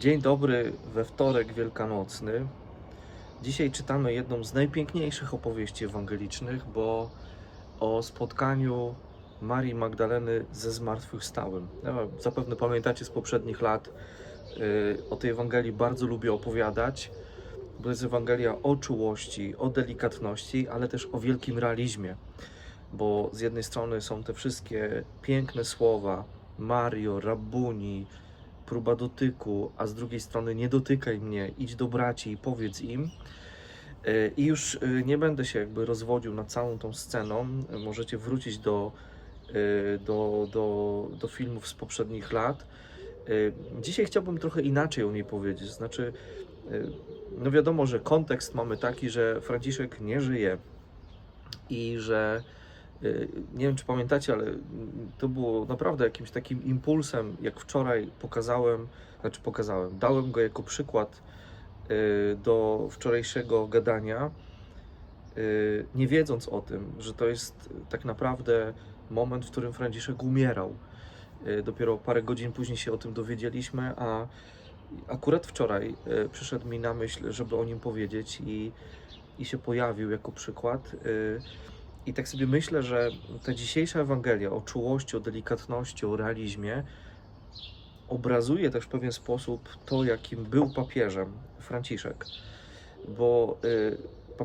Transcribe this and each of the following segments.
Dzień dobry we wtorek wielkanocny. Dzisiaj czytamy jedną z najpiękniejszych opowieści ewangelicznych, bo o spotkaniu Marii Magdaleny ze zmartwychwstałym. Zapewne pamiętacie z poprzednich lat, yy, o tej Ewangelii bardzo lubię opowiadać, bo jest Ewangelia o czułości, o delikatności, ale też o wielkim realizmie. Bo z jednej strony są te wszystkie piękne słowa Mario, Rabbuni, próba dotyku, a z drugiej strony nie dotykaj mnie, idź do braci i powiedz im. E, I już e, nie będę się jakby rozwodził nad całą tą sceną. E, Możecie wrócić do, do, do, do filmów z poprzednich lat. Dzisiaj chciałbym trochę inaczej o niej powiedzieć. Znaczy, no wiadomo, że kontekst mamy taki, że Franciszek nie żyje i że nie wiem, czy pamiętacie, ale to było naprawdę jakimś takim impulsem, jak wczoraj pokazałem, znaczy pokazałem, dałem go jako przykład y, do wczorajszego gadania, y, nie wiedząc o tym, że to jest tak naprawdę moment, w którym Franciszek umierał. Y, Dopiero parę godzin później się o tym dowiedzieliśmy, a akurat wczoraj y, przyszedł mi na myśl, żeby o nim powiedzieć i, i się pojawił jako przykład. I tak sobie myślę, że ta dzisiejsza Ewangelia o czułości, o delikatności, o realizmie obrazuje też w pewien sposób to, jakim był papieżem Franciszek. Bo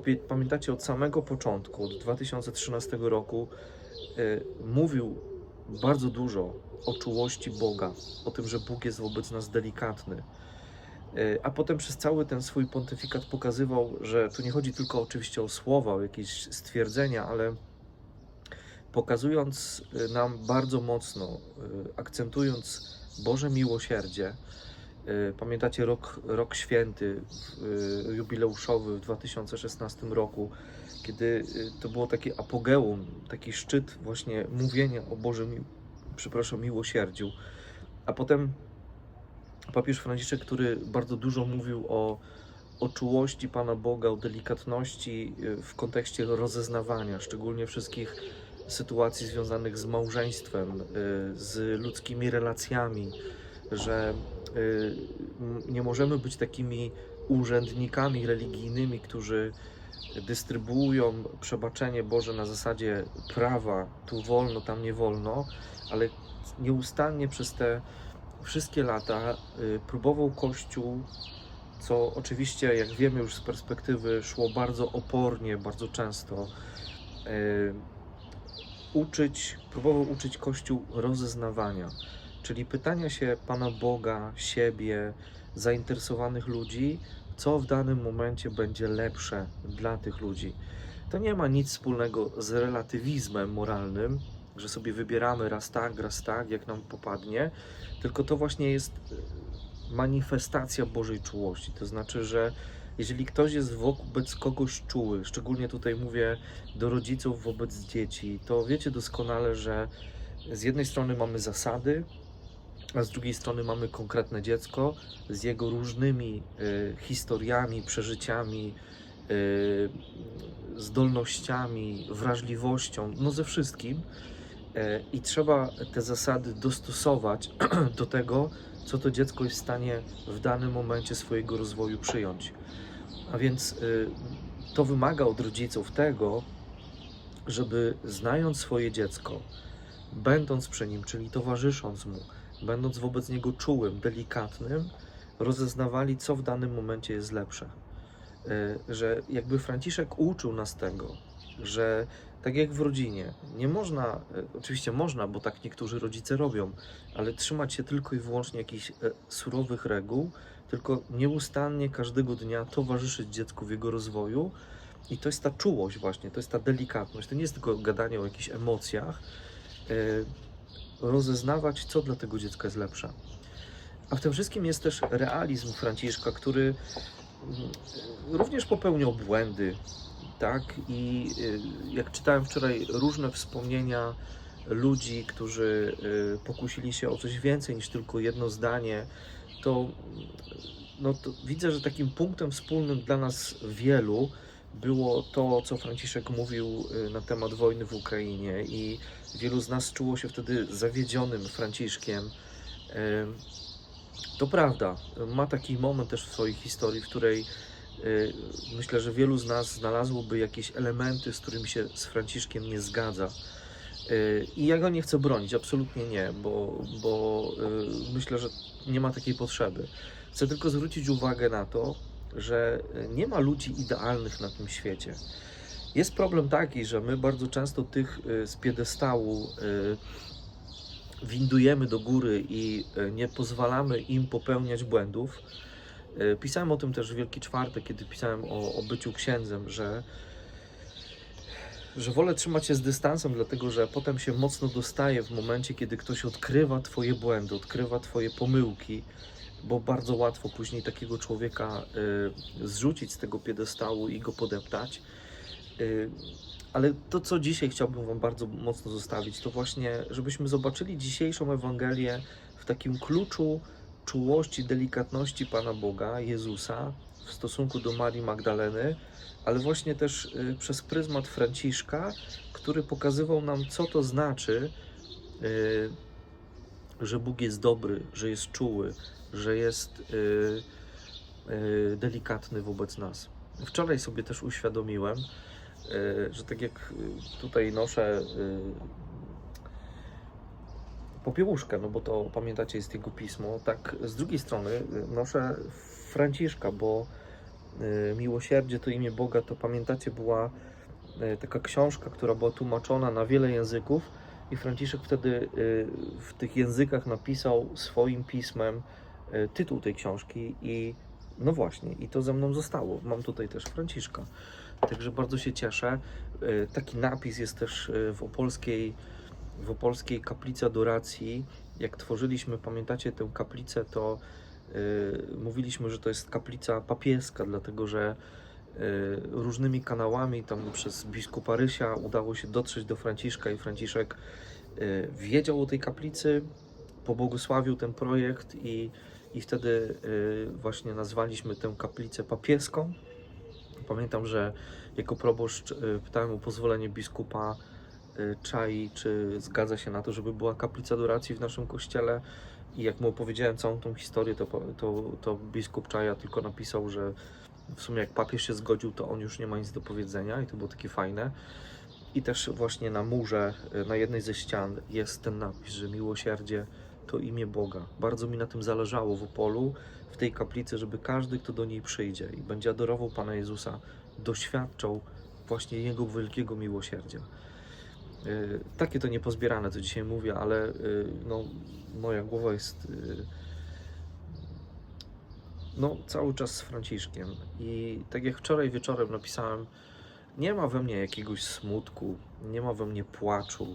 y, pamiętacie, od samego początku, od 2013 roku, y, mówił bardzo dużo o czułości Boga, o tym, że Bóg jest wobec nas delikatny. Y, A potem przez cały ten swój pontyfikat pokazywał, że tu nie chodzi tylko oczywiście o słowa, o jakieś stwierdzenia, ale pokazując y, nam bardzo mocno, y, akcentując Boże miłosierdzie. Pamiętacie rok, rok święty, jubileuszowy w 2016 roku, kiedy to było takie apogeum, taki szczyt właśnie mówienia o Bożym, przepraszam, miłosierdziu. A potem papież Franciszek, który bardzo dużo mówił o, o czułości Pana Boga, o delikatności y, w kontekście rozeznawania, szczególnie wszystkich sytuacji związanych z małżeństwem, y, z ludzkimi relacjami, że y, nie możemy być takimi urzędnikami religijnymi, którzy dystrybuują przebaczenie Boże na zasadzie prawa, tu wolno, tam nie wolno, ale nieustannie przez te wszystkie lata y, próbował Kościół, co oczywiście, jak wiemy już z perspektywy, szło bardzo opornie, bardzo często, y, uczyć, próbował uczyć Kościół rozeznawania, czyli pytania się Pana Boga, siebie, zainteresowanych ludzi, co w danym momencie będzie lepsze dla tych ludzi. To nie ma nic wspólnego z relatywizmem moralnym, że sobie wybieramy raz tak, raz tak, jak nam popadnie, tylko to właśnie jest y, manifestacja Bożej czułości. To znaczy, że jeżeli ktoś jest wobec kogoś czuły, szczególnie tutaj mówię do rodziców wobec dzieci, to wiecie doskonale, że z jednej strony mamy zasady, a z drugiej strony mamy konkretne dziecko z jego różnymi y, historiami, przeżyciami, y, zdolnościami, wrażliwością, no ze wszystkim. E, I trzeba te zasady dostosować do tego, co to dziecko jest w stanie w danym momencie swojego rozwoju przyjąć. A więc y, to wymaga od rodziców tego, żeby znając swoje dziecko, będąc przy nim, czyli towarzysząc mu, będąc wobec niego czułym, delikatnym, rozeznawali, co w danym momencie jest lepsze. Y, Że jakby Franciszek uczył nas tego, że tak jak w rodzinie, nie można, e, oczywiście można, bo tak niektórzy rodzice robią, ale trzymać się tylko i wyłącznie jakichś e, surowych reguł, tylko nieustannie każdego dnia towarzyszyć dziecku w jego rozwoju. I to jest ta czułość właśnie, to jest ta delikatność. To nie jest tylko gadanie o jakichś emocjach. e, Rozeznawać, co dla tego dziecka jest lepsze. A w tym wszystkim jest też realizm Franciszka, który mm, również popełniał błędy, tak? I y, jak czytałem wczoraj różne wspomnienia ludzi, którzy y, pokusili się o coś więcej niż tylko jedno zdanie, to, no, to widzę, że takim punktem wspólnym dla nas wielu było to, co Franciszek mówił y, na temat wojny w Ukrainie i wielu z nas czuło się wtedy zawiedzionym Franciszkiem. To prawda, ma taki moment też w swojej historii, w której myślę, że wielu z nas znalazłoby jakieś elementy, z którymi się z Franciszkiem nie zgadza. Y, I ja go nie chcę bronić, absolutnie nie, bo, bo y, myślę, że nie ma takiej potrzeby. Chcę tylko zwrócić uwagę na to, że y, nie ma ludzi idealnych na tym świecie. Jest problem taki, że my bardzo często tych y, z piedestału y, windujemy do góry i y, nie pozwalamy im popełniać błędów. Y, Pisałem o tym też w Wielki Czwartek, kiedy pisałem o, o byciu księdzem, że, że wolę trzymać się z dystansem, dlatego że potem się mocno dostaje w momencie, kiedy ktoś odkrywa Twoje błędy, odkrywa Twoje pomyłki, bo bardzo łatwo później takiego człowieka y, zrzucić z tego piedestału i go podeptać. Y, ale to, co dzisiaj chciałbym Wam bardzo mocno zostawić, to właśnie, żebyśmy zobaczyli dzisiejszą Ewangelię w takim kluczu czułości, delikatności Pana Boga, Jezusa, w stosunku do Marii Magdaleny, ale właśnie też y, przez pryzmat Franciszka, który pokazywał nam, co to znaczy, y, że Bóg jest dobry, że jest czuły, że jest y, delikatny wobec nas. Wczoraj sobie też uświadomiłem, że tak jak tutaj noszę popiełuszkę, no bo to pamiętacie jest jego pismo, tak z drugiej strony y, noszę Franciszka, bo y, Miłosierdzie to imię Boga, to pamiętacie była y, taka książka, która była tłumaczona na wiele języków i Franciszek wtedy w tych językach napisał swoim pismem tytuł tej książki i no właśnie, i to ze mną zostało. Mam tutaj też Franciszka. Także bardzo się cieszę. Taki napis jest też w opolskiej, w opolskiej kaplicy adoracji. Jak tworzyliśmy, pamiętacie tę kaplicę, to y, mówiliśmy, że to jest kaplica papieska, dlatego że y, różnymi kanałami, tam przez biskupa Rysia udało się dotrzeć do Franciszka i Franciszek y, wiedział o tej kaplicy, pobłogosławił ten projekt i, i wtedy y, właśnie nazwaliśmy tę kaplicę papieską. Pamiętam, że jako proboszcz y, pytałem o pozwolenie biskupa Czai, czy zgadza się na to, żeby była kaplica adoracji w naszym kościele. I jak mu opowiedziałem całą tą historię, to, to, to biskup Czaja tylko napisał, że w sumie jak papież się zgodził, to on już nie ma nic do powiedzenia i to było takie fajne. I też właśnie na murze, y, na jednej ze ścian jest ten napis, że miłosierdzie to imię Boga. Bardzo mi na tym zależało w Opolu, w tej kaplicy, żeby każdy, kto do niej przyjdzie i będzie adorował Pana Jezusa, doświadczał właśnie Jego wielkiego miłosierdzia. Y, Takie to niepozbierane, co dzisiaj mówię, ale y, no, moja głowa jest y, no, cały czas z Franciszkiem. I tak jak wczoraj wieczorem napisałem, nie ma we mnie jakiegoś smutku, nie ma we mnie płaczu.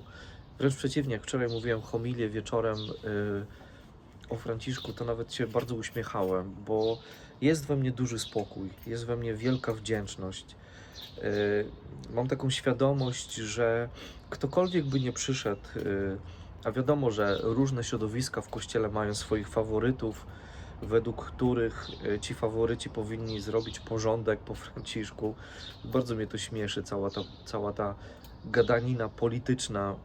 Wręcz przeciwnie, jak wczoraj mówiłem homilię wieczorem o Franciszku, to nawet się bardzo uśmiechałem, bo jest we mnie duży spokój, jest we mnie wielka wdzięczność. Y, Mam taką świadomość, że ktokolwiek by nie przyszedł, y, a wiadomo, że różne środowiska w kościele mają swoich faworytów, według których y, ci faworyci powinni zrobić porządek po Franciszku. Bardzo mnie to śmieszy, cała ta, cała ta gadanina polityczna.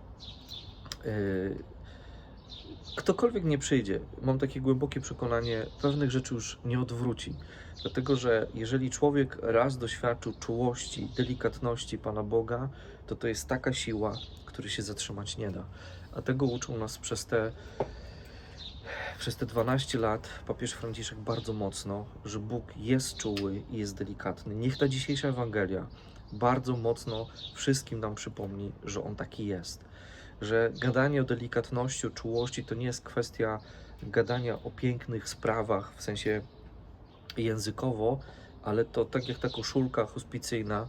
Ktokolwiek nie przyjdzie, mam takie głębokie przekonanie, pewnych rzeczy już nie odwróci. Dlatego, że jeżeli człowiek raz doświadczył czułości, delikatności Pana Boga, to to jest taka siła, której się zatrzymać nie da. A tego uczył nas przez te, przez te 12 lat papież Franciszek bardzo mocno, że Bóg jest czuły i jest delikatny. Niech ta dzisiejsza Ewangelia bardzo mocno wszystkim nam przypomni, że On taki jest. Że gadanie o delikatności, o czułości to nie jest kwestia gadania o pięknych sprawach, w sensie językowo, ale to tak jak ta koszulka hospicyjna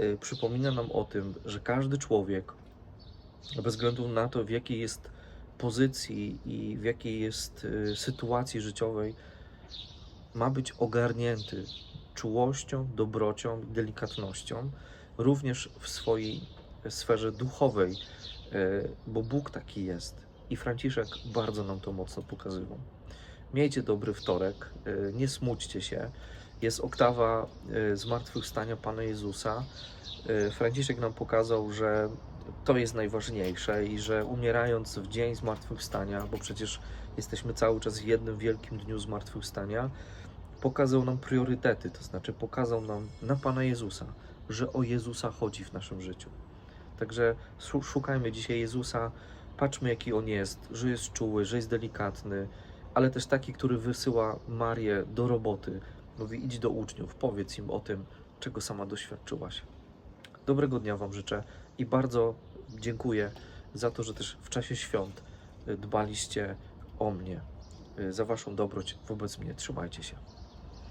y, przypomina nam o tym, że każdy człowiek, bez względu na to, w jakiej jest pozycji i w jakiej jest y, sytuacji życiowej, ma być ogarnięty czułością, dobrocią, delikatnością, również w swojej sferze duchowej, bo Bóg taki jest. I Franciszek bardzo nam to mocno pokazywał. Miejcie dobry wtorek, y, nie smućcie się. Jest oktawa y, zmartwychwstania Pana Jezusa. Franciszek nam pokazał, że to jest najważniejsze i że umierając w dzień zmartwychwstania, bo przecież jesteśmy cały czas w jednym wielkim dniu zmartwychwstania, pokazał nam priorytety, to znaczy pokazał nam na Pana Jezusa, że o Jezusa chodzi w naszym życiu. Także szu- szukajmy dzisiaj Jezusa, patrzmy jaki On jest, że jest czuły, że jest delikatny, ale też taki, który wysyła Marię do roboty. Mówi idź do uczniów, powiedz im o tym, czego sama doświadczyłaś. Dobrego dnia Wam życzę i bardzo dziękuję za to, że też w czasie świąt y, dbaliście o mnie, y, za Waszą dobroć wobec mnie. Trzymajcie się.